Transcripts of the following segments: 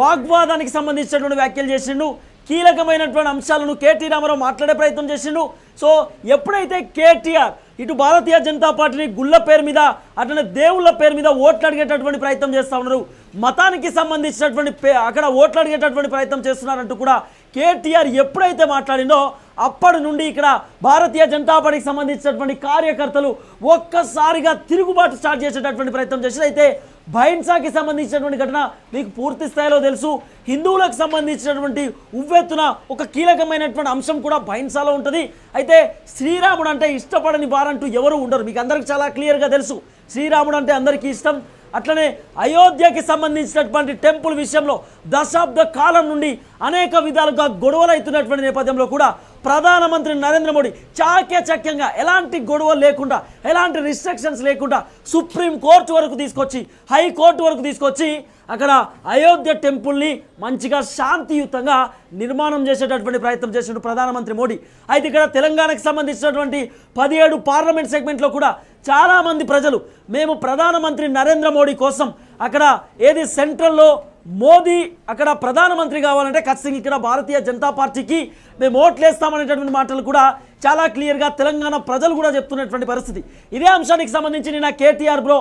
వాగ్వాదానికి సంబంధించినటువంటి వ్యాఖ్యలు చేసిండు. కీలకమైనటువంటి అంశాలను కేటీ రామారావు మాట్లాడే ప్రయత్నం చేసిండు. సో ఎప్పుడైతే కేటీఆర్ ఇటు భారతీయ జనతా పార్టీని గుళ్ళ పేరు మీద అట్లనే దేవుళ్ళ పేరు మీద ఓట్లు అడిగేటటువంటి ప్రయత్నం చేస్తూ ఉన్నారు. మతానికి సంబంధించినటువంటి అక్కడ ఓట్లు అడిగేటటువంటి ప్రయత్నం చేస్తున్నారంటూ కూడా కేటీఆర్ ఎప్పుడైతే మాట్లాడిందో అప్పటి నుండి ఇక్కడ భారతీయ జనతా పార్టీకి సంబంధించినటువంటి కార్యకర్తలు ఒక్కసారిగా తిరుగుబాటు స్టార్ట్ చేసేటటువంటి ప్రయత్నం చేసి అయితే బైన్సాకి సంబంధించినటువంటి ఘటన మీకు పూర్తి స్థాయిలో తెలుసు. హిందువులకు సంబంధించినటువంటి ఉవ్వెత్తున ఒక కీలకమైనటువంటి అంశం కూడా బైన్సాలో ఉంటుంది. అయితే శ్రీరాముడు అంటే ఇష్టపడని వారంటూ ఎవరు ఉండరు. మీకు అందరికి చాలా క్లియర్గా తెలుసు. శ్రీరాముడు అంటే అందరికీ ఇష్టం. అట్లనే అయోధ్యకి సంబంధించినటువంటి టెంపుల్ విషయంలో దశాబ్ద కాలం నుండి అనేక విధాలుగా గొడవలు అవుతున్నటువంటి నేపథ్యంలో కూడా ప్రధానమంత్రి నరేంద్ర మోడీ చాకచక్యంగా ఎలాంటి గొడవలు లేకుండా ఎలాంటి రిస్ట్రిక్షన్స్ లేకుండా సుప్రీం కోర్టు వరకు తీసుకొచ్చి హైకోర్టు వరకు తీసుకొచ్చి అక్కడ అయోధ్య టెంపుల్ని మంచిగా శాంతియుతంగా నిర్మాణం చేసేటటువంటి ప్రయత్నం చేసిన ప్రధానమంత్రి మోడీ. అయితే ఇక్కడ తెలంగాణకు సంబంధించినటువంటి పదిహేడు పార్లమెంట్ సెగ్మెంట్లో కూడా చాలామంది ప్రజలు మేము ప్రధానమంత్రి నరేంద్ర మోడీ కోసం అక్కడ ఏది సెంట్రల్లో మోదీ అక్కడ ప్రధానమంత్రి కావాలంటే ఖచ్చితంగా ఇక్కడ భారతీయ జనతా పార్టీకి మేము ఓట్లేస్తామనేటటువంటి మాటలు కూడా చాలా క్లియర్గా తెలంగాణ ప్రజలు కూడా చెప్తున్నటువంటి పరిస్థితి. ఇదే అంశానికి సంబంధించి నిన్న కేటీఆర్ బ్రో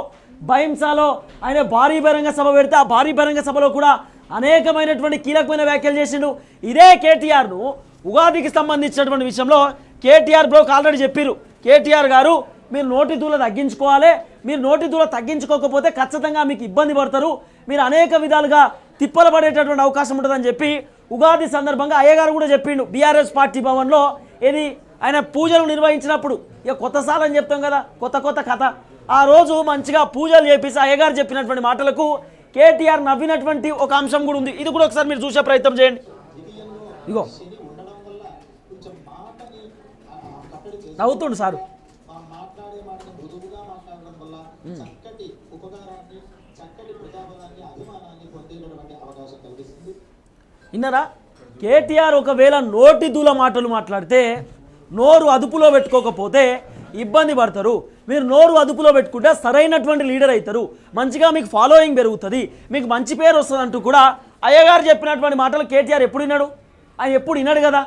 భయంసాలో ఆయన భారీ బహిరంగ సభ పెడితే ఆ భారీ బహిరంగ సభలో కూడా అనేకమైనటువంటి కీలకమైన వ్యాఖ్యలు చేసిండు. ఇదే కేటీఆర్ను ఉగాదికి సంబంధించినటువంటి విషయంలో కేటీఆర్ బ్రోక్ ఆల్రెడీ చెప్పారు కేటీఆర్ గారు మీరు నోటి దూల తగ్గించుకోవాలి. మీరు నోటి దూల తగ్గించుకోకపోతే ఖచ్చితంగా మీకు ఇబ్బంది పడతారు. మీరు అనేక విధాలుగా తిప్పలు పడేటటువంటి అవకాశం ఉంటుందని చెప్పి ఉగాది సందర్భంగా అయ్యగారు కూడా చెప్పిండు. బీఆర్ఎస్ పార్టీ భవన్లో ఏది ఆయన పూజలు నిర్వహించినప్పుడు ఇక కొత్త సార్ అని చెప్తాం కదా కొత్త కొత్త కథ. ఆ రోజు మంచిగా పూజలు చేపిస్తే అయ్యగారు చెప్పినటువంటి మాటలకు కేటీఆర్ నవ్వినటువంటి ఒక అంశం కూడా ఉంది. ఇది కూడా ఒకసారి మీరు చూసే ప్రయత్నం చేయండి. ఇగో. నవ్వుతుండు సారు ఆ మాట్లాడే మాటని మృదువుగా మాట్లాడడం వల్ల చక్కటి ఉపకారాన్ని చక్కటి ప్రజాబలాన్ని అభిమానాన్ని పొందేటటువంటి అవకాశం కలిగిస్తుంది. విన్నారా? కేటీఆర్ ఒకవేళ నోటి దూల మాటలు మాట్లాడితే నోరు అదుపులో పెట్టుకోకపోతే ఇబ్బంది పడతారు. మీరు నోరు అదుపులో పెట్టుకుంటే సరైనటువంటి లీడర్ అవుతారు. మంచిగా మీకు ఫాలోయింగ్ పెరుగుతుంది. మీకు మంచి పేరు వస్తుంది అంటూ కూడా అయ్యగారు చెప్పినటువంటి మాటలు కేటీఆర్ ఎప్పుడు విన్నాడు? ఆయన ఎప్పుడు విన్నాడు కదా?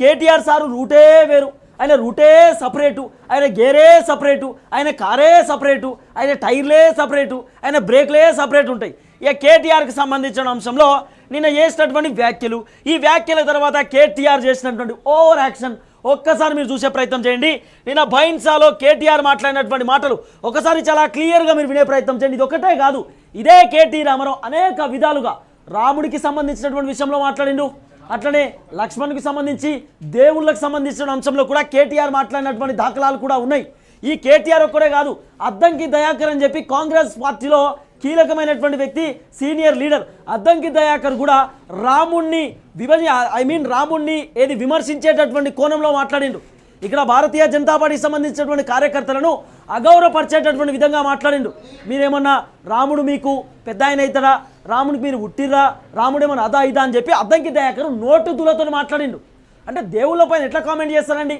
కేటీఆర్ సారు రూటే వేరు. ఆయన రూటే సపరేటు ఆయన గేరే సపరేటు ఆయన కారే సపరేటు ఆయన టైర్లే సపరేటు ఆయన బ్రేక్లే సపరేట్ ఉంటాయి. ఇక కేటీఆర్కి సంబంధించిన అంశంలో నిన్న చేసినటువంటి వ్యాఖ్యలు ఈ వ్యాఖ్యల తర్వాత కేటీఆర్ చేసినటువంటి ఓవర్ యాక్షన్ ఒక్కసారి మీరు చూసే ప్రయత్నం చేయండి. నిన్న బైన్సాలో కేటీఆర్ మాట్లాడినటువంటి మాటలు ఒకసారి చాలా క్లియర్గా మీరు వినే ప్రయత్నం చేయండి. ఇది ఒకటే కాదు ఇదే కేటీ రామారావు అనేక విధాలుగా రాముడికి సంబంధించినటువంటి విషయంలో మాట్లాడిండు. అట్లనే లక్ష్మణ్కి సంబంధించి దేవుళ్ళకి సంబంధించిన అంశంలో కూడా కేటీఆర్ మాట్లాడినటువంటి దాఖలాలు కూడా ఉన్నాయి. ఈ కేటీఆర్ ఒక్కడే కాదు అద్దంకి దయాకర్ అని చెప్పి కాంగ్రెస్ పార్టీలో కీలకమైనటువంటి వ్యక్తి సీనియర్ లీడర్ అద్దంకి దయాకర్ కూడా రాముణ్ణి విభజ ఐ మీన్ రాముణ్ణి ఏది విమర్శించేటటువంటి కోణంలో మాట్లాడిండు. ఇక్కడ భారతీయ జనతా పార్టీకి సంబంధించినటువంటి కార్యకర్తలను అగౌరవపరిచేటటువంటి విధంగా మాట్లాడిండు. మీరేమన్నా రాముడు మీకు పెద్ద ఆయన అవుతారా రాముడికి మీరు ఉట్టిర్రా రాముడు ఏమన్నా అదా ఇదా అని చెప్పి అద్దంకి దయాకర్ నోటు దులతో మాట్లాడిండు. అంటే దేవుళ్ళ పైన ఎట్లా కామెంట్ చేస్తారండి?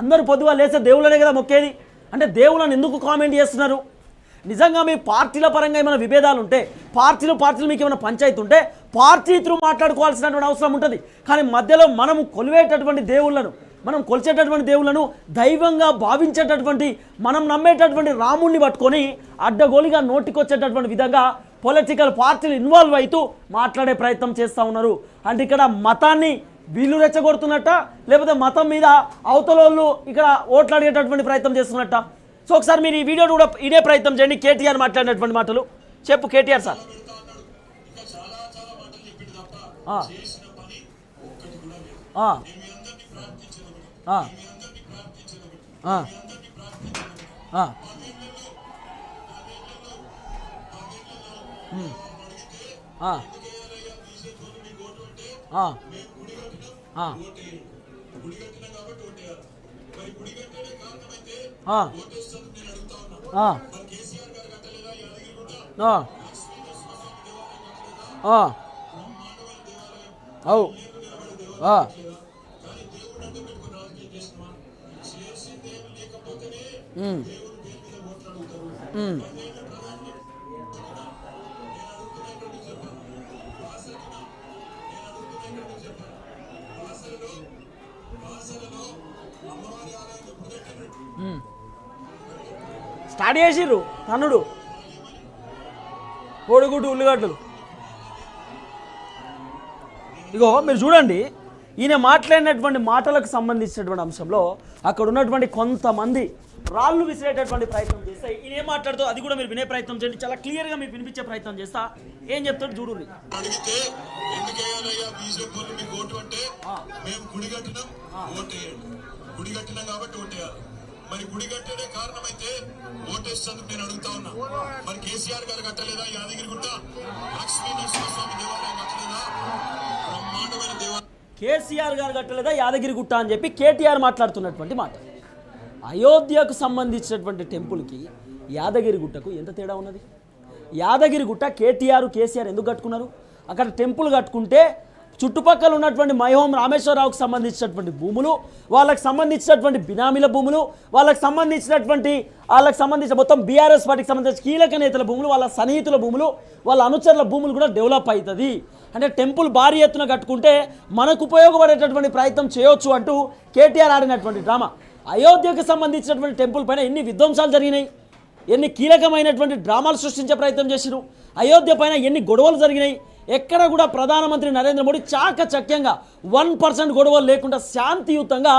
అందరూ పొద్దుగా లేస్తే దేవుళ్ళనే కదా మొక్కేది? అంటే దేవుళ్ళని ఎందుకు కామెంట్ చేస్తున్నారు? నిజంగా మీ పార్టీల పరంగా ఏమైనా విభేదాలు ఉంటే పార్టీలు పార్టీలు మీకు ఏమైనా పంచాయతీ ఉంటే పార్టీ త్రూ మాట్లాడుకోవాల్సినటువంటి అవసరం ఉంటుంది. కానీ మధ్యలో మనము కొలివేటటువంటి దేవుళ్ళను మనం కొలిచేటటువంటి దేవుళ్ళను దైవంగా భావించేటటువంటి మనం నమ్మేటటువంటి రాముణ్ణి పట్టుకొని అడ్డగోలిగా నోటికొచ్చేటటువంటి విధంగా పొలిటికల్ పార్టీలు ఇన్వాల్వ్ అవుతూ మాట్లాడే ప్రయత్నం చేస్తూ ఉన్నారు. అంటే ఇక్కడ మతాన్ని వీళ్ళు రెచ్చగొడుతున్నట్ట లేకపోతే మతం మీద అవతలోళ్ళు ఇక్కడ ఓట్లు అడిగేటటువంటి ప్రయత్నం చేస్తున్నట్ట? సో ఒకసారి మీరు ఈ వీడియోని కూడా ఇదే ప్రయత్నం చేయండి. కేటీఆర్ మాట్లాడినటువంటి మాటలు. చెప్పు కేటీఆర్ సార్. ఆ. అవు స్టార్ట్ చేసిర్రు తనుడు కోడిగుడ్డు ఉల్లిగడ్డలు. ఇగో మీరు చూడండి ఈయన మాట్లాడినటువంటి మాటలకు సంబంధించినటువంటి అంశంలో అక్కడ ఉన్నటువంటి కొంతమంది రాళ్ళు విసిరేటటువంటి ప్రయత్నం చేస్తే. ఈయన ఏం మాట్లాడుతూ అది కూడా మీరు వినే ప్రయత్నం చేయండి. చాలా క్లియర్గా మీకు వినిపించే ప్రయత్నం చేస్తా. ఏం చెప్తాడు చూడు గుడి కట్టినాం కాబట్టి మరి గుడి కట్టడే కారణమైతే ఓటేసేందుకు నేను అడుగుతా ఉన్నా. మరి కేసీఆర్ గారు కట్టలేదా? యాదగిరిగుట్ట లక్ష్మీ నరసింహస్వామి దేవాలయం కట్టలేదా? బ్రహ్మాండమైన దేవాలయం కేసీఆర్ గారు కట్టలేదా? యాదగిరి గుట్ట అని చెప్పి కేటీఆర్ మాట్లాడుతున్నటువంటి మాట. అయోధ్యకు సంబంధించినటువంటి టెంపుల్కి యాదగిరి గుట్టకు ఎంత తేడా ఉన్నది? యాదగిరి గుట్ట కేటీఆర్ కేసీఆర్ ఎందుకు కట్టుకున్నారు? అక్కడ టెంపుల్ కట్టుకుంటే చుట్టుపక్కల ఉన్నటువంటి మైహోం రామేశ్వరరావుకు సంబంధించినటువంటి భూములు వాళ్ళకి సంబంధించినటువంటి బినామీల భూములు వాళ్ళకి సంబంధించినటువంటి వాళ్ళకి సంబంధించిన మొత్తం బీఆర్ఎస్ పార్టీకి సంబంధించిన కీలక నేతల భూములు వాళ్ళ సన్నిహితుల భూములు వాళ్ళ అనుచరుల భూములు కూడా డెవలప్ అవుతుంది అంటే టెంపుల్ భారీ ఎత్తున కట్టుకుంటే మనకు ఉపయోగపడేటటువంటి ప్రయత్నం చేయొచ్చు అంటూ కేటీఆర్ ఆడినటువంటి డ్రామా. అయోధ్యకు సంబంధించినటువంటి టెంపుల్ పైన ఎన్ని విధ్వంసాలు జరిగినాయి ఎన్ని కీలకమైనటువంటి డ్రామాలు సృష్టించే ప్రయత్నం చేసిరు అయోధ్య పైన ఎన్ని గొడవలు జరిగినాయి ఎక్కడ కూడా ప్రధానమంత్రి నరేంద్ర మోడీ చాకచక్యంగా వన్ పర్సెంట్ గొడవలు లేకుండా శాంతియుతంగా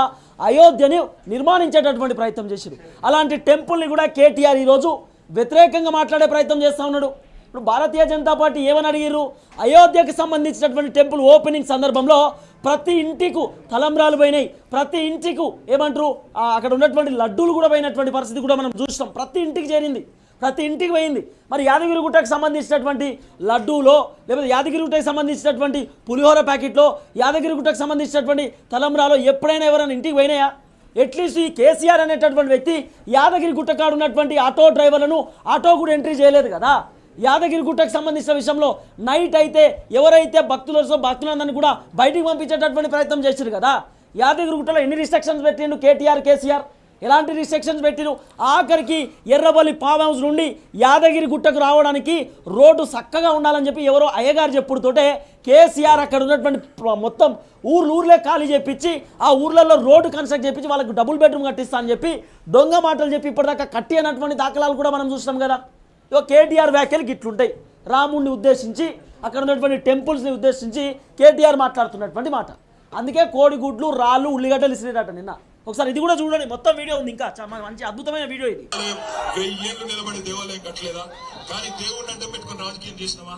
అయోధ్యని నిర్మాణించేటటువంటి ప్రయత్నం చేసిరు. అలాంటి టెంపుల్ని కూడా కేటీఆర్ ఈరోజు వ్యతిరేకంగా మాట్లాడే ప్రయత్నం చేస్తూ ఉన్నాడు. ఇప్పుడు భారతీయ జనతా పార్టీ ఏమని అడిగిర్రు? అయోధ్యకు సంబంధించినటువంటి టెంపుల్ ఓపెనింగ్ సందర్భంలో ప్రతి ఇంటికు తలంబ్రాలు పోయినాయి. ప్రతి ఇంటికు ఏమంటారు? అక్కడ ఉన్నటువంటి లడ్డూలు కూడా పోయినటువంటి పరిస్థితి కూడా మనం చూస్తాం ప్రతి ఇంటికి చేరింది. ప్రతి ఇంటికి పోయింది. మరి యాదగిరిగుట్టకు సంబంధించినటువంటి లడ్డూలో లేకపోతే యాదగిరిగుట్టకు సంబంధించినటువంటి పులిహోర ప్యాకెట్లో యాదగిరిగుట్టకు సంబంధించినటువంటి తలంబ్రాలో ఎప్పుడైనా ఎవరైనా ఇంటికి పోయినాయా? అట్లీస్ట్ ఈ కేసీఆర్ అనేటటువంటి వ్యక్తి యాదగిరి గుట్టకాడు ఉన్నటువంటి ఆటో డ్రైవర్లను ఆటో కూడా ఎంట్రీ చేయలేదు కదా? యాదగిరి గుట్టకు సంబంధించిన విషయంలో నైట్ అయితే ఎవరైతే భక్తులు భక్తులందరినీ కూడా బయటికి పంపించేటటువంటి ప్రయత్నం చేశారు కదా. యాదగిరి గుట్టలో ఎన్ని రిస్ట్రిక్షన్స్ పెట్టిండు కేటీఆర్ కేసీఆర్? ఎలాంటి రిస్ట్రిక్షన్స్ పెట్టిరు ఆఖరికి ఎర్రబల్లి ఫామ్ హౌస్ నుండి యాదగిరి గుట్టకు రావడానికి రోడ్డు చక్కగా ఉండాలని చెప్పి ఎవరో అయ్యగారు చెప్పుడుతోటే కేసీఆర్ అక్కడ ఉన్నటువంటి మొత్తం ఊర్లు ఊర్లే ఖాళీ చేపించి ఆ ఊర్లలో రోడ్డు కన్స్ట్రక్ట్ చేపించి వాళ్ళకి డబుల్ బెడ్రూమ్ కట్టిస్తా అని చెప్పి దొంగ మాటలు చెప్పి ఇప్పటిదాకా కట్టి అన్నటువంటి దాఖలాలు కూడా మనం చూస్తాం కదా. ఇగో కేటీఆర్ వ్యాఖ్యలు గిట్లుంటాయి. రాముడిని ఉద్దేశించి అక్కడ ఉన్నటువంటి టెంపుల్స్ని ఉద్దేశించి కేటీఆర్ మాట్లాడుతున్నటువంటి మాట. అందుకే కోడిగుడ్లు రాళ్ళు ఉల్లిగడ్డలు ఇసిరేటట నిన్న. ఒకసారి ఇది కూడా చూడండి మొత్తం వీడియో ఉంది ఇంకా. చాలా మంచి అద్భుతమైన వీడియో ఇది. వెయ్యేళ్ళు నిలబడి దేవాలయం కట్టలేదా? కానీ దేవుడిని అంటే పెట్టుకుని రాజకీయం చేసినావా?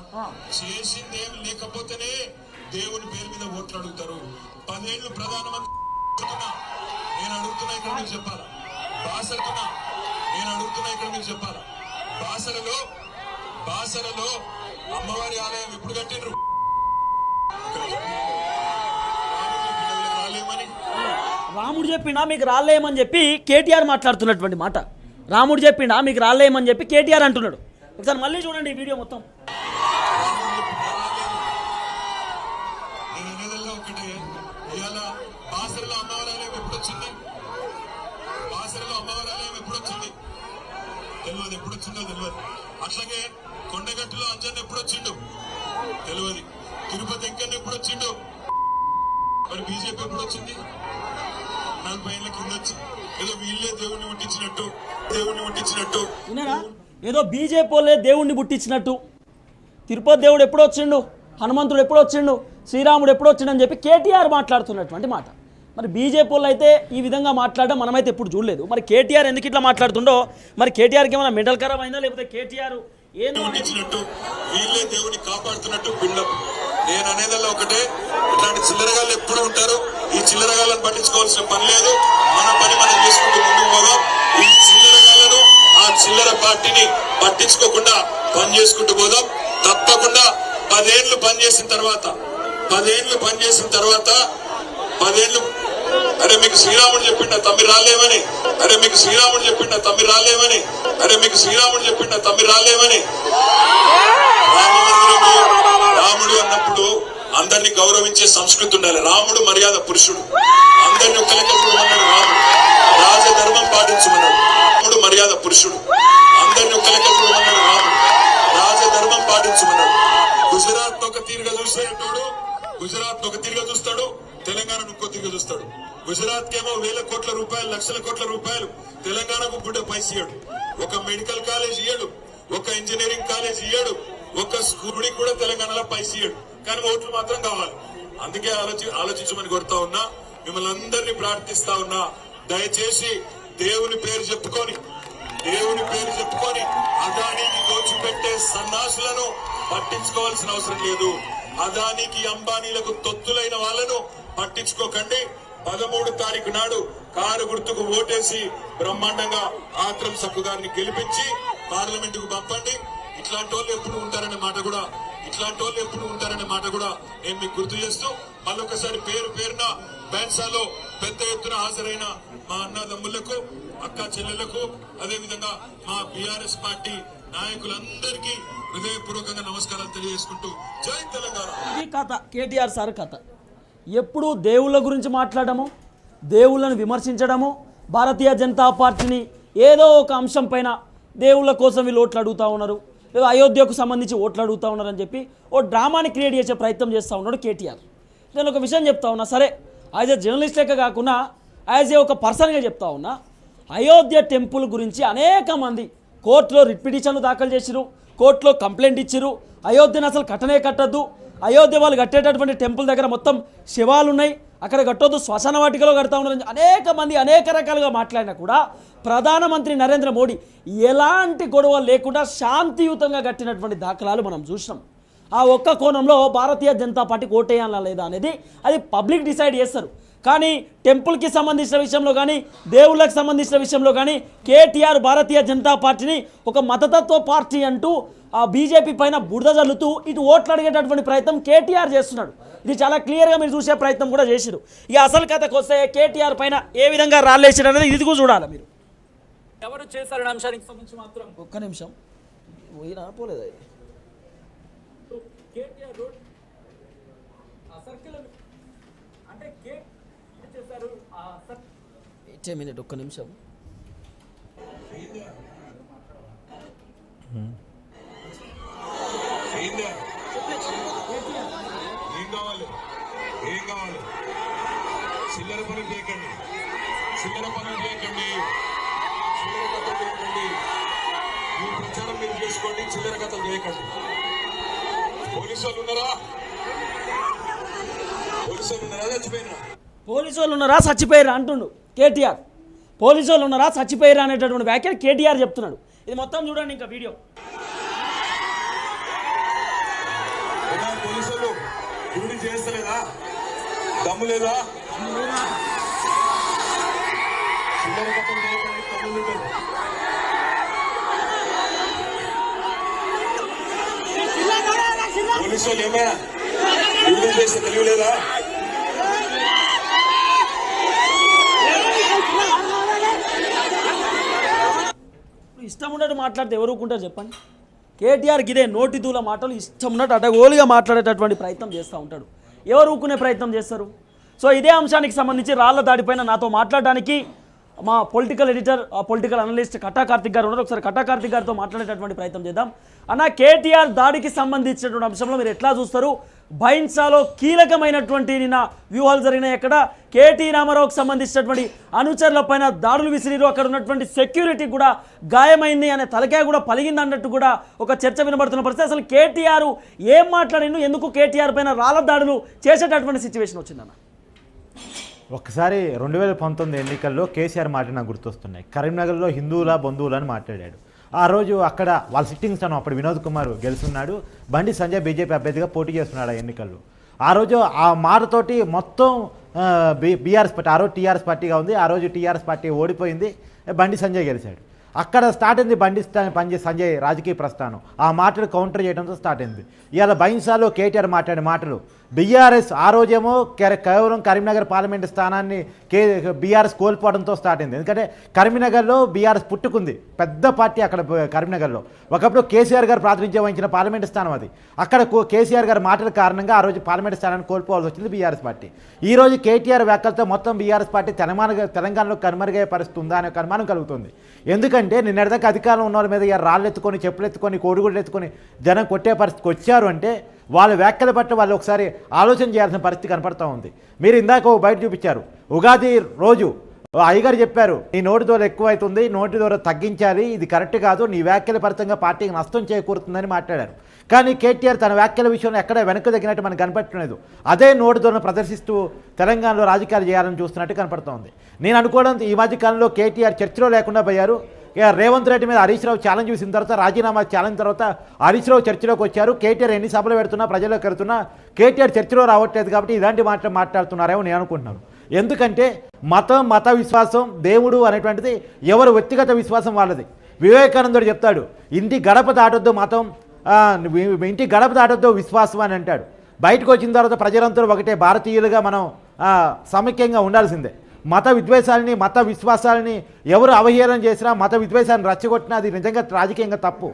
చేసింది లేకపోతేనే దేవుని పేరు మీద ఓట్లు అడుగుతారు. పదేళ్ళు ప్రధానమంత్రి అడుగుతున్నా. నేను అడుగుతున్నా ఇక్కడ మీకు చెప్పాలా? నేను అడుగుతున్నా ఇక్కడ చెప్పాలా? బాసరలో బాసరలో అమ్మవారి ఆలయం ఎప్పుడు కట్టినరు రాముడు చెప్పిండా మీకు రాలేమని చెప్పి కేటీఆర్ మాట్లాడుతున్నటువంటి మాట. రాముడు చెప్పిండా మీకు రాలేమని చెప్పి కేటీఆర్ అంటున్నాడు. ఒకసారి మళ్ళీ చూడండి ఈ వీడియో మొత్తం. అట్లాగే కొండగట్టులో అంజన్ ఎప్పుడు వచ్చిండు? తెలియదు. తిరుపతి ఎక్కడ ఎప్పుడు వచ్చిండు? మరి బీజేపీ ఎప్పుడు వచ్చింది? నలభై ఏళ్ళ కింద వచ్చింది. ఏదో వీళ్ళే దేవుణ్ణి ముట్టించినట్టు దేవుణ్ణి ముట్టించినట్టు. ఏదో బీజేపీ వాళ్ళే దేవుణ్ణి పుట్టించినట్టు తిరుపతి దేవుడు ఎప్పుడు వచ్చిండు? హనుమంతుడు ఎప్పుడు వచ్చిండు? శ్రీరాముడు ఎప్పుడు వచ్చిండు అని చెప్పి కేటీఆర్ మాట్లాడుతున్నటువంటి మాట. మరి బీజేపీ వాళ్ళు అయితే ఈ విధంగా మాట్లాడడం మనమైతే ఎప్పుడు చూడలేదు. మరి కేటీఆర్ ఎందుకు ఇట్లా మాట్లాడుతుండో మరి కేటీఆర్కి ఏమైనా మెంటల్ ఖరాబ్ అయిందా లేకపోతే కేటీఆర్ ఏందో అనేది ముట్టించినట్టు వీళ్ళే దేవుని కాపాడుతున్నట్టు బిల్డప్ నేను అనేదల్లా ఒకటే ఇట్లాంటి చిల్లరగాళ్ళు ఎప్పుడు ఉంటారు. ఈ చిల్లరగాళ్ళని పట్టించుకోవాల్సిన పని లేదు. మన పని మనం చేసుకుంటూ ముందుకు పోదాం. ఈ చిల్లరగాళ్ళను ఆ చిల్లర పార్టీని పట్టించుకోకుండా పని చేసుకుంటూ పోదాం. తప్పకుండా పదేళ్ళు పని చేసిన తర్వాత పదేళ్ళు పనిచేసిన తర్వాత పదేళ్ళు అరే మీకు శ్రీరాముడు చెప్పిండ తమ్మి రాలేమని. అరే మీకు శ్రీరాముడు చెప్పిండ తమ్మి రాలేమని. అరే మీకు శ్రీరాముడు చెప్పిండ తమ్మి రాలేమని. రాముడు అన్నప్పుడు అందరిని గౌరవించే సంస్కృతి ఉండాలి. రాముడు మర్యాద పురుషుడు. అందరిని ఒక లెక్క చూడమన్నాడు రాముడు. రాజధర్మం పాటించమన్నాడు. రాముడు మర్యాద పురుషుడు. అందరిని ఒక లెక్క చూడమన్నాడు రాముడు. రాజధర్మం పాటించమన్నాడు. గుజరాత్ ఒక తీరుగా చూసేటోడు గుజరాత్ ఒక తీరుగా చూస్తాడు. తెలంగాణను ఇంకో చూస్తాడు. గుజరాత్ కేమో వేల కోట్ల రూపాయలు లక్షల కోట్ల రూపాయలు. తెలంగాణకు బుడ్డ పైస ఇయ్యడు. ఒక మెడికల్ కాలేజ్ ఇయ్యడు. ఒక ఇంజనీరింగ్ కాలేజ్ ఇయ్యడు. ఒక స్కూల్ కూడా తెలంగాణలో పైస ఇయ్యడు. కానీ ఓట్లు మాత్రం కావాలి. అందుకే ఆలోచి ఆలోచించమని కోరుతా ఉన్నా మిమ్మల్ని అందరినీ ప్రార్థిస్తా ఉన్నా దయచేసి దేవుని పేరు చెప్పుకొని దేవుని పేరు చెప్పుకొని అదానికి దోచిపెట్టే సన్నాసులను పట్టించుకోవాల్సిన అవసరం లేదు. అదానికి అంబానీలకు తొత్తులైన వాళ్ళను పట్టించుకోకండి. పదమూడు తారీఖు నాడు కారు గుర్తుకు ఓటేసి బ్రహ్మాండంగా ఆత్రం సక్కు గారిని గెలిపించి పార్లమెంట్కు పంపండి. ఇట్లాంటి వాళ్ళు ఎప్పుడు ఉంటారనే మాట కూడా ఇట్లాంటి వాళ్ళు ఎప్పుడు ఉంటారనే మాట కూడా నేను మీకు గుర్తు చేస్తూ మళ్ళొకసారి పేరు పేరున బెన్సాలో పెద్ద ఎత్తున హాజరైన మా అన్నదమ్ములకు అక్క చెల్లెలకు అదేవిధంగా మా బీఆర్ఎస్ పార్టీ నాయకులందరికీ హృదయపూర్వకంగా నమస్కారాలు తెలియజేసుకుంటూ జై తెలంగాణ. కథ కేటీఆర్ సార్ కథ. ఎప్పుడు దేవుళ్ళ గురించి మాట్లాడము దేవుళ్ళను విమర్శించడము భారతీయ జనతా పార్టీని ఏదో ఒక అంశం పైన దేవుళ్ళ కోసం వీళ్ళు ఓట్లు అడుగుతూ ఉన్నారు లేదా అయోధ్యకు సంబంధించి ఓట్లు అడుగుతూ ఉన్నారని చెప్పి ఓ డ్రామాని క్రియేట్ చేసే ప్రయత్నం చేస్తూ ఉన్నాడు కేటీఆర్. నేను ఒక విషయం చెప్తా ఉన్నా సరే యాజ్ ఏ జర్నలిస్ట్ లెక్క కాకుండా యాజ్ ఏ ఒక పర్సన్గా చెప్తా ఉన్నా అయోధ్య టెంపుల్ గురించి అనేక మంది కోర్టులో రిట్ పిటిషన్లు దాఖలు చేసిరు కోర్టులో కంప్లైంట్ ఇచ్చిరు అయోధ్యను అసలు కట్టనే కట్టద్దు అయోధ్య వాళ్ళు కట్టేటటువంటి టెంపుల్ దగ్గర మొత్తం శివాలు ఉన్నాయి. అక్కడ కట్టొద్దు శ్మశాన వాటికలో కడతా ఉన్నారని అనేక మంది అనేక రకాలుగా మాట్లాడినా కూడా ప్రధానమంత్రి నరేంద్ర మోడీ ఎలాంటి గొడవ లేకుండా శాంతియుతంగా కట్టినటువంటి దాఖలాలు మనం చూసినాం. ఆ ఒక్క కోణంలో భారతీయ జనతా పార్టీకి ఓటేయాలా లేదా అనేది అది పబ్లిక్ డిసైడ్ చేస్తారు. కానీ టెంపుల్కి సంబంధించిన విషయంలో కానీ దేవుళ్ళకి సంబంధించిన విషయంలో కానీ కేటీఆర్ భారతీయ జనతా పార్టీని ఒక మతతత్వ పార్టీ అంటూ ఆ బీజేపీ పైన బురద జల్లుతూ ఇటు ఓట్లు అడిగేటటువంటి ప్రయత్నం కేటీఆర్ చేస్తున్నాడు. ఇది చాలా క్లియర్గా మీరు చూసే ప్రయత్నం కూడా చేసిరు ఇక అసలు కథకు వస్తే కేటీఆర్ పైన ఏ విధంగా రాళ్ళేసాడు అనేది ఇది కూడా చూడాలి మీరు. ఎవరు చేశారనే అంశానికి సంబంధించి మాత్రం? ఒక్క నిమిషం. పోయినా పోలేదు అది కేటీఆర్ రోడ్ ఆ సర్కిల్ అంటే కే ఏం చేశారు ఆ సర్కిల్ ఇచ్చే మినిట్ ఒక్క నిమిషం. ఏందా? ఏం కావాలి? ఏం కావాలి? చిల్లర పనులు చేయకండి. చిల్లర పనులు చేయకండి. చిల్లర కథలు చేయకండి. మీ ప్రచారం మీరు చేసుకోండి చిల్లర కథలు చేయకండి. పోలీసు వాళ్ళు ఉన్నారా? పోలీసు వాళ్ళు ఉన్నారా? చచ్చిపోయినా పోలీసు వాళ్ళు ఉన్నారా? చచ్చిపోయారా అంటుండు కేటీఆర్. పోలీసు వాళ్ళు ఉన్నారా? చచ్చిపోయారా అనేటటువంటి వ్యాఖ్యలు కేటీఆర్ చెప్తున్నాడు. ఇది మొత్తం చూడండి ఇంకా వీడియో. పోలీసు వాళ్ళు డ్యూటీ చేస్తలేదా? దమ్ము లేదా? చిల్లర కథలు చేయకండి కబుర్లు పెట్టండి. పోలీసు వాళ్ళు ఏమైనా డ్యూటీ చేస్తే తెలియలేదా? ఇష్టం ఉన్నట్టు మాట్లాడితే ఎవరు చెప్పండి? కేటీఆర్ గిదే నోటి దూల మాటలు ఇష్టం ఉన్నట్టు అటగోలుగా మాట్లాడేటటువంటి ప్రయత్నం చేస్తూ ఉంటాడు. ఎవరు ఊకునే ప్రయత్నం చేస్తారు? సో ఇదే అంశానికి సంబంధించి రాళ్ళ దాడిపైన నాతో మాట్లాడడానికి మా పొలిటికల్ ఎడిటర్ ఆ పొలిటికల్ అనలిస్ట్ కట్టా కార్తిక్ గారు ఉన్నారు. ఒకసారి కట్టా కార్తిక్ గారితో మాట్లాడేటటువంటి ప్రయత్నం చేద్దాం. అన్న కేటీఆర్ దాడికి సంబంధించినటువంటి అంశంలో మీరు ఎట్లా చూస్తారు? బైన్సాలో కీలకమైనటువంటి నిన్న వ్యూహాలు జరిగినాయి అక్కడ. కేటీ రామారావుకు సంబంధించినటువంటి అనుచరుల పైన దాడులు విసిరిరు. అక్కడ ఉన్నటువంటి సెక్యూరిటీ కూడా గాయమైంది అనే తలకాయ కూడా పలిగింది అన్నట్టు కూడా ఒక చర్చ వినబడుతున్న పరిస్థితి. అసలు కేటీఆర్ ఏం మాట్లాడిండు? ఎందుకు కేటీఆర్ పైన రాళ్ళ దాడులు చేసేటటువంటి సిచ్యువేషన్ వచ్చిందన్న? ఒకసారి రెండు వేల పంతొమ్మిది ఎన్నికల్లో కేసీఆర్ మాట నాకు గుర్తొస్తున్నాయి. కరీంనగర్లో హిందువుల బంధువులు అని మాట్లాడాడు. ఆ రోజు అక్కడ వాళ్ళ సిట్టింగ్ స్థానం అప్పుడు వినోద్ కుమార్ గెలుస్తున్నాడు. బండి సంజయ్ బీజేపీ అభ్యర్థిగా పోటీ చేస్తున్నాడు ఆ ఎన్నికల్లో. ఆ రోజు ఆ మాటతోటి మొత్తం బి బీ బీఆర్ఎస్ పార్టీ ఆ రోజు టీఆర్ఎస్ పార్టీగా ఉంది ఆ రోజు టీఆర్ఎస్ పార్టీ ఓడిపోయింది బండి సంజయ్ గెలిచాడు. అక్కడ స్టార్ట్ అయింది బండి పనిచే సంజయ్ రాజకీయ ప్రస్థానం. ఆ మాటలు కౌంటర్ చేయడంతో స్టార్ట్ అయింది. ఇవాళ బైన్సాలో కేటీఆర్ మాట్లాడే మాటలు. బీఆర్ఎస్ ఆ రోజేమో కేవలం కరీంనగర్ పార్లమెంటు స్థానాన్ని కే బీఆర్ఎస్ కోల్పోవడంతో స్టార్ట్ అయింది. ఎందుకంటే కరీంనగర్లో బీఆర్ఎస్ పుట్టుకుంది. పెద్ద పార్టీ అక్కడ కరీంనగర్లో. ఒకప్పుడు కేసీఆర్ గారు ప్రాతినిధ్యం వహించిన పార్లమెంటు స్థానం అది. అక్కడ కేసీఆర్ గారి మాటల కారణంగా ఆ రోజు పార్లమెంటు స్థానాన్ని కోల్పోవాల్సి వచ్చింది బీఆర్ఎస్ పార్టీ. ఈ రోజు కేటీఆర్ వ్యాఖ్యలతో మొత్తం బీఆర్ఎస్ పార్టీ తెలంగాణ తెలంగాణలో కనుమరుగయ్యే పరిస్థితి ఉందా అనే అనుమానం కలుగుతుంది. ఎందుకంటే నిన్నటిదాకా అధికారం ఉన్న వాళ్ళ మీద ఇక రాళ్ళు ఎత్తుకొని చెప్పులు ఎత్తుకొని కోడిగుడ్లు ఎత్తుకొని జనం కొట్టే పరిస్థితికి వచ్చారు అంటే వాళ్ళ వ్యాఖ్యల పట్ల వాళ్ళు ఒకసారి ఆలోచన చేయాల్సిన పరిస్థితి కనపడతా ఉంది. మీరు ఇందాక ఓ బయట చూపించారు. ఉగాది రోజు ఓ అయ్యగారు చెప్పారు నీ నోటి ద్వారా ఎక్కువైతుంది నోటి ద్వారా తగ్గించాలి ఇది కరెక్ట్ కాదు నీ వ్యాఖ్యల పరితంగా పార్టీకి నష్టం చేకూరుతుందని మాట్లాడారు. కానీ కేటీఆర్ తన వ్యాఖ్యల విషయంలో ఎక్కడ వెనక్కి తగ్గినట్టు మనకు కనపడలేదు అదే నోటి దూరం ప్రదర్శిస్తూ తెలంగాణలో రాజకీయాలు చేయాలని చూస్తున్నట్టు కనపడుతోంది నేను అనుకోవడం ఈ మధ్య కాలంలో కేటీఆర్ చర్చలో లేకుండా పోయారు. ఇక రేవంత్ రెడ్డి మీద హరీష్ రావు ఛాలెంజ్ చూసిన తర్వాత రాజీనామా ఛాలెంజ్ తర్వాత హరీష్ రావు చర్చలోకి వచ్చారు. కేటీఆర్ ఎన్ని సభలు పెడుతున్నా ప్రజల్లోకి పెడుతున్నా కేటీఆర్ చర్చలో రావట్లేదు కాబట్టి ఇలాంటి మాటలు మాట్లాడుతున్నారేమో నేను అనుకుంటున్నాను. ఎందుకంటే మతం మత విశ్వాసం దేవుడు అనేటువంటిది ఎవరు వ్యక్తిగత విశ్వాసం వాళ్ళది. వివేకానందుడు చెప్తాడు ఇంటి గడప దాటొద్దు మతం ఇంటి గడప దాటొద్దు విశ్వాసం అని అంటాడు. బయటకు వచ్చిన తర్వాత ప్రజలందరూ ఒకటే భారతీయులుగా మనం సమైక్యంగా ఉండాల్సిందే. మత విద్వేషాలని మత విశ్వాసాలని ఎవరు అవహేళన చేసినా మత విద్వేషాన్ని రచ్చగొట్టినా అది నిజంగా రాజకీయంగా తప్పు.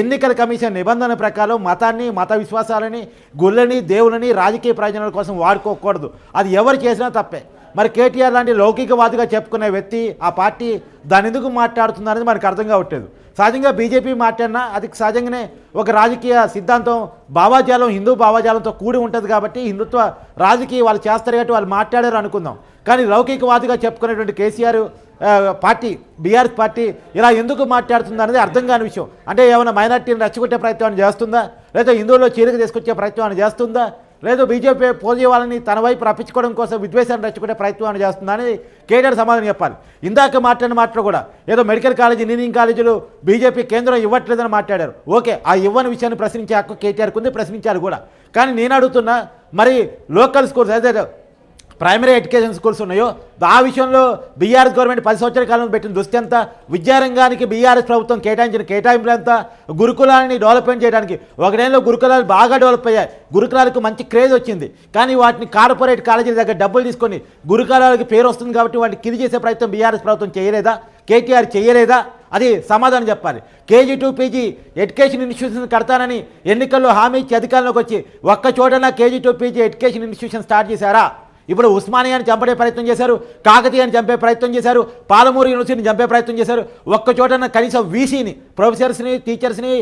ఎన్నికల కమిషన్ నిబంధన ప్రకారం మతాన్ని మత విశ్వాసాలని గుళ్ళని దేవులని రాజకీయ ప్రయోజనాల కోసం వాడుకోకూడదు. అది ఎవరు చేసినా తప్పే. మరి కేటీఆర్ లాంటి లౌకికవాదిగా చెప్పుకునే వ్యక్తి ఆ పార్టీ దాని ఎందుకు మాట్లాడుతుందనేది మనకు అర్థం కావట్లేదు. సహజంగా బీజేపీ మాట్లాడినా అది సహజంగానే ఒక రాజకీయ సిద్ధాంతం భావాజాలం హిందూ భావాజాలంతో కూడి ఉంటుంది కాబట్టి హిందుత్వ రాజకీయ వాళ్ళు చేస్తారు కాబట్టి వాళ్ళు మాట్లాడారు అనుకుందాం. కానీ లౌకికవాదిగా చెప్పుకునేటువంటి కేసీఆర్ పార్టీ బీఆర్ఎస్ పార్టీ ఇలా ఎందుకు మాట్లాడుతుంది అనేది అర్థం కాని విషయం. అంటే ఏమైనా మైనార్టీని రెచ్చగొట్టే ప్రయత్నం చేస్తుందా? లేదా హిందువుల్లో చీలిక తీసుకొచ్చే ప్రయత్నం చేస్తుందా? లేదు బీజేపీ పోజీ వాళ్ళని తన వైపు రప్పించుకోవడం కోసం విద్వేషాన్ని రెచ్చగొట్టే ప్రయత్నం చేస్తుందా అనేది కేటీఆర్ సమాధానం చెప్పాలి. ఇందాక మాట్లాడిన మాటలు కూడా ఏదో మెడికల్ కాలేజీ ఇంజనీరింగ్ కాలేజీలు బీజేపీ కేంద్రం ఇవ్వట్లేదని మాట్లాడారు. ఓకే ఆ ఇవ్వని విషయాన్ని ప్రశ్నించే హక్కు కేటీఆర్కి ఉంది ప్రశ్నించారు కూడా. కానీ నేను అడుగుతున్నా మరి లోకల్ స్కూల్స్ అదే ప్రైమరీ ఎడ్యుకేషన్ స్కూల్స్ ఉన్నాయో ఆ విషయంలో బీఆర్ఎస్ గవర్నమెంట్ పది సంవత్సరాల కాలంలో పెట్టిన దృష్టి ఎంత విద్యారంగానికి బీఆర్ఎస్ ప్రభుత్వం కేటాయించిన కేటాయింపులు ఎంత గురుకులాన్ని డెవలప్మెంట్ చేయడానికి. ఒకటేళ్ళలో గురుకులాలు బాగా డెవలప్ అయ్యాయి. గురుకులాలకు మంచి క్రేజ్ వచ్చింది. కానీ వాటిని కార్పొరేట్ కాలేజీల దగ్గర డబ్బులు తీసుకొని గురుకులాలకి పేరు వస్తుంది కాబట్టి వాటిని కిది చేసే ప్రయత్నం బీఆర్ఎస్ ప్రభుత్వం చేయలేదా? కేటీఆర్ చేయలేదా? అది సమాధానం చెప్పాలి. KG to PG education institution కడతానని ఎన్నికల్లో హామీ ఇచ్చి అధికారంలోకి వచ్చి ఒక్క చోటన KG to PG education institution start చేశారా? ఇప్పుడు ఉస్మానియాని చంపడే ప్రయత్నం చేశారు కాకతీయాన్ని చంపే ప్రయత్నం చేశారు పాలమూరు యూనివర్సిటీని చంపే ప్రయత్నం చేశారు. ఒక్క చోటన కనీసం వీసీని ప్రొఫెసర్స్ని టీచర్స్ని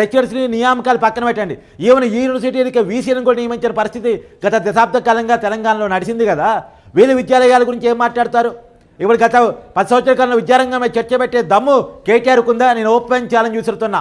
లెక్చరర్స్ని నియామకాలు పక్కన పెట్టండి. ఈవెన్ ఈ యూనివర్సిటీకి వీసీని కూడా నియమించిన పరిస్థితి గత దశాబ్ద కాలంగా తెలంగాణలో నడిచింది కదా. వీళ్ళు విద్యాలయాల గురించి ఏం మాట్లాడతారు? ఇప్పుడు గత పది సంవత్సరాల కాలంలో విద్యారంగం చర్చ పెట్టే దమ్ము కేటీఆర్కుందా నేను ఓపెన్ ఛాలెంజ్ చూస్తున్నా